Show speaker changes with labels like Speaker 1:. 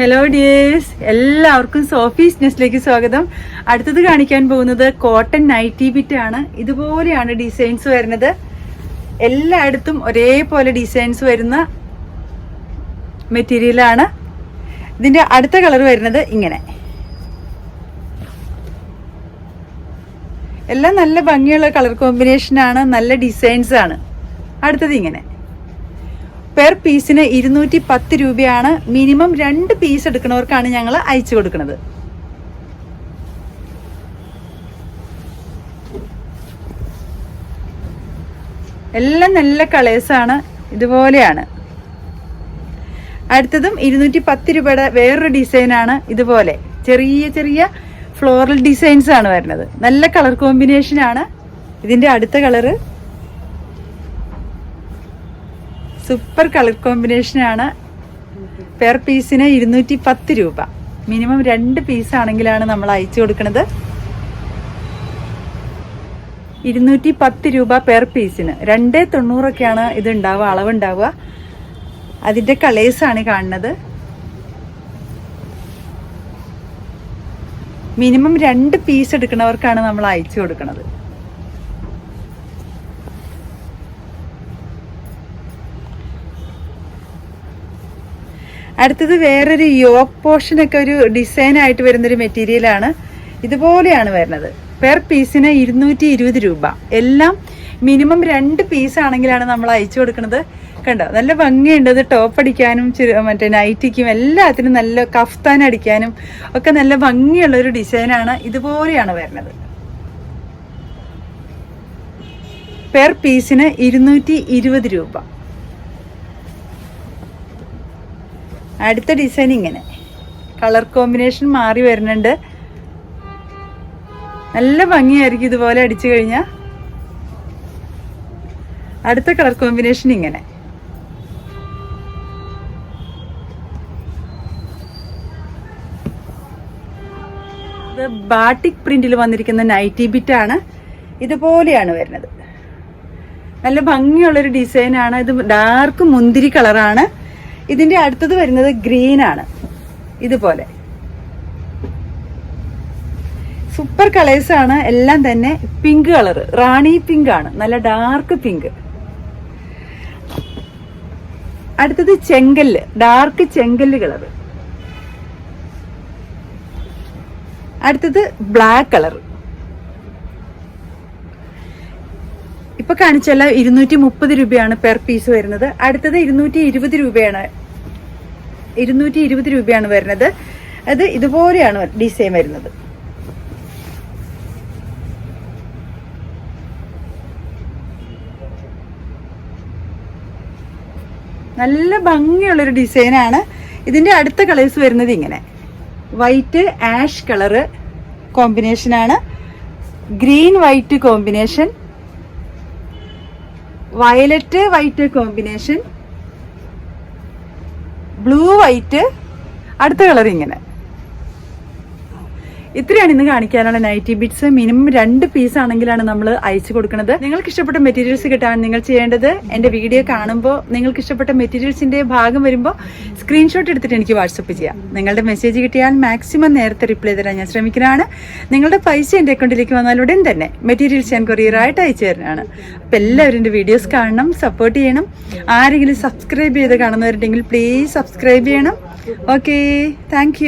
Speaker 1: Hello dears എല്ലാവർക്കും Sophie's നെസ്റ്റിലേക്ക് സ്വാഗതം. അടുത്തത് കാണിക്കാൻ പോകുന്നത് കോട്ടൺ നൈറ്റി ബിറ്റ് ആണ്. ഇതുപോലെയാണ് ഡിസൈൻസ് വരുന്നത്. എല്ലായിടത്തും ഒരേപോലെ ഡിസൈൻസ് വരുന്ന മെറ്റീരിയലാണ് ഇതിന്റെ അടുത്ത കളർ വരുന്നത് ഇങ്ങനെ. എല്ലാം നല്ല ഭംഗിയുള്ള കളർ കോമ്പിനേഷൻ ആണ് നല്ല ഡിസൈൻസ് ആണ്. അടുത്തത് ഇങ്ങനെ. പെർ പീസിന് ഇരുന്നൂറ്റി പത്ത് രൂപയാണ് മിനിമം രണ്ട് പീസ് എടുക്കുന്നവർക്കാണ് ഞങ്ങൾ അയച്ചു കൊടുക്കുന്നത്. എല്ലാം നല്ല കളേഴ്സാണ് ഇതുപോലെയാണ്. അടുത്തതും ഇരുന്നൂറ്റി പത്ത് രൂപയുടെ വേറൊരു ഡിസൈനാണ് ഇതുപോലെ. ചെറിയ ചെറിയ ഫ്ലോറൽ ഡിസൈൻസ് ആണ് വരുന്നത്. നല്ല കളർ കോമ്പിനേഷൻ ആണ്. ഇതിന്റെ അടുത്ത കളറ് സൂപ്പർ കളർ കോമ്പിനേഷൻ ആണ് പെർ പീസിന് ഇരുന്നൂറ്റി പത്ത് രൂപ. മിനിമം രണ്ട് പീസ് ആണെങ്കിലാണ് നമ്മൾ അയച്ചു കൊടുക്കുന്നത്. ഇരുന്നൂറ്റി പത്ത് രൂപ പെർ പീസിന്. രണ്ട് തൊണ്ണൂറൊക്കെയാണ് ഇത് ഉണ്ടാവുക അളവുണ്ടാവുക. അതിന്റെ കളേഴ്സ് ആണ് കാണുന്നത്. മിനിമം രണ്ട് പീസ് എടുക്കുന്നവർക്കാണ് നമ്മൾ അയച്ചു കൊടുക്കുന്നത്. അടുത്തത് വേറൊരു യോക്ക് പോർഷനൊക്കെ ഒരു ഡിസൈൻ ആയിട്ട് വരുന്നൊരു മെറ്റീരിയലാണ് ഇതുപോലെയാണ് വരുന്നത്. പെർ പീസിന് ഇരുന്നൂറ്റി ഇരുപത് രൂപ. എല്ലാം മിനിമം രണ്ട് പീസ് ആണെങ്കിലാണ് നമ്മൾ അയച്ചു കൊടുക്കുന്നത്. കണ്ടോ? നല്ല ഭംഗിയുണ്ട്. അത് ടോപ്പ് അടിക്കാനും മറ്റേ നൈറ്റിക്കും എല്ലാത്തിനും നല്ല കഫ്താൻ അടിക്കാനും ഒക്കെ നല്ല ഭംഗിയുള്ള ഒരു ഡിസൈനാണ് ഇതുപോലെയാണ് വരുന്നത്. പെർ പീസിന് ഇരുന്നൂറ്റി ഇരുപത് രൂപ. അടുത്ത ഡിസൈൻ ഇങ്ങനെ. കളർ കോമ്പിനേഷൻ മാറി വരുന്നുണ്ട്. നല്ല ഭംഗിയായിരിക്കും ഇതുപോലെ അടിച്ചു കഴിഞ്ഞാൽ അടുത്ത കളർ കോമ്പിനേഷൻ ഇങ്ങനെ. ഇത് ബാട്ടിക് പ്രിന്റിൽ വന്നിരിക്കുന്ന നൈറ്റി ബിറ്റ് ആണ്. ഇതുപോലെയാണ് വരുന്നത്. നല്ല ഭംഗിയുള്ളൊരു ഡിസൈനാണ് ഇത് ഡാർക്ക് മുന്തിരി കളറാണ് ഇതിന്റെ അടുത്തത് വരുന്നത് ഗ്രീൻ ആണ്. ഇതുപോലെ. സൂപ്പർ കളേഴ്സ് ആണ് എല്ലാം തന്നെ പിങ്ക് കളർ റാണി പിങ്ക് ആണ്. നല്ല ഡാർക്ക് പിങ്ക് അടുത്തത് ചെങ്കല്ല്. ഡാർക്ക് ചെങ്കല്ല് കളർ അടുത്തത് ബ്ലാക്ക് കളർ ഇപ്പൊ കാണിച്ചല്ല ഇരുന്നൂറ്റി മുപ്പത് രൂപയാണ് പെർ പീസ് വരുന്നത്. അടുത്തത് ഇരുന്നൂറ്റി ഇരുപത് രൂപയാണ്. ഇരുന്നൂറ്റി ഇരുപത് രൂപയാണ് വരുന്നത്. അത് ഇതുപോലെയാണ് ഡിസൈൻ വരുന്നത്. നല്ല ഭംഗിയുള്ളൊരു ഡിസൈനാണ് ഇതിന്റെ അടുത്ത കളേഴ്സ് വരുന്നത് ഇങ്ങനെ. വൈറ്റ് ആഷ് കളറ് കോമ്പിനേഷനാണ് green white combination violet white combination blue white അടുത്ത കളർ ഇങ്ങനെ. ഇത്രയാണ് ഇന്ന് കാണിക്കാനുള്ള നൈറ്റി ബിറ്റ്സ് മിനിമം രണ്ട് പീസ് ആണെങ്കിലാണ് നമ്മൾ അയച്ചു കൊടുക്കുന്നത്. നിങ്ങൾക്ക് ഇഷ്ടപ്പെട്ട മെറ്റീരിയൽസ് കിട്ടാൻ നിങ്ങൾ ചെയ്യേണ്ടത് എന്റെ വീഡിയോ കാണുമ്പോൾ നിങ്ങൾക്ക് ഇഷ്ടപ്പെട്ട മെറ്റീരിയൽസിന്റെ ഭാഗം വരുമ്പോൾ സ്ക്രീൻഷോട്ട് എടുത്തിട്ട് എനിക്ക് വാട്സപ്പ് ചെയ്യാം. നിങ്ങളുടെ മെസ്സേജ് കിട്ടിയാൽ മാക്സിമം നേരത്തെ റിപ്ലൈ തരാൻ ഞാൻ ശ്രമിക്കുന്നതാണ്. നിങ്ങളുടെ പൈസ എന്റെ അക്കൗണ്ടിലേക്ക് വന്നാൽ ഉടൻ തന്നെ മെറ്റീരിയൽസ് ഞാൻ കൊറിയറായിട്ട് അയച്ചു തരുന്നതാണ്. അപ്പം എല്ലാവരും വീഡിയോസ് കാണണം സപ്പോർട്ട് ചെയ്യണം. ആരെങ്കിലും സബ്സ്ക്രൈബ് ചെയ്ത് കാണുന്നവരുണ്ടെങ്കിൽ പ്ലീസ് സബ്സ്ക്രൈബ് ചെയ്യണം. Okay thank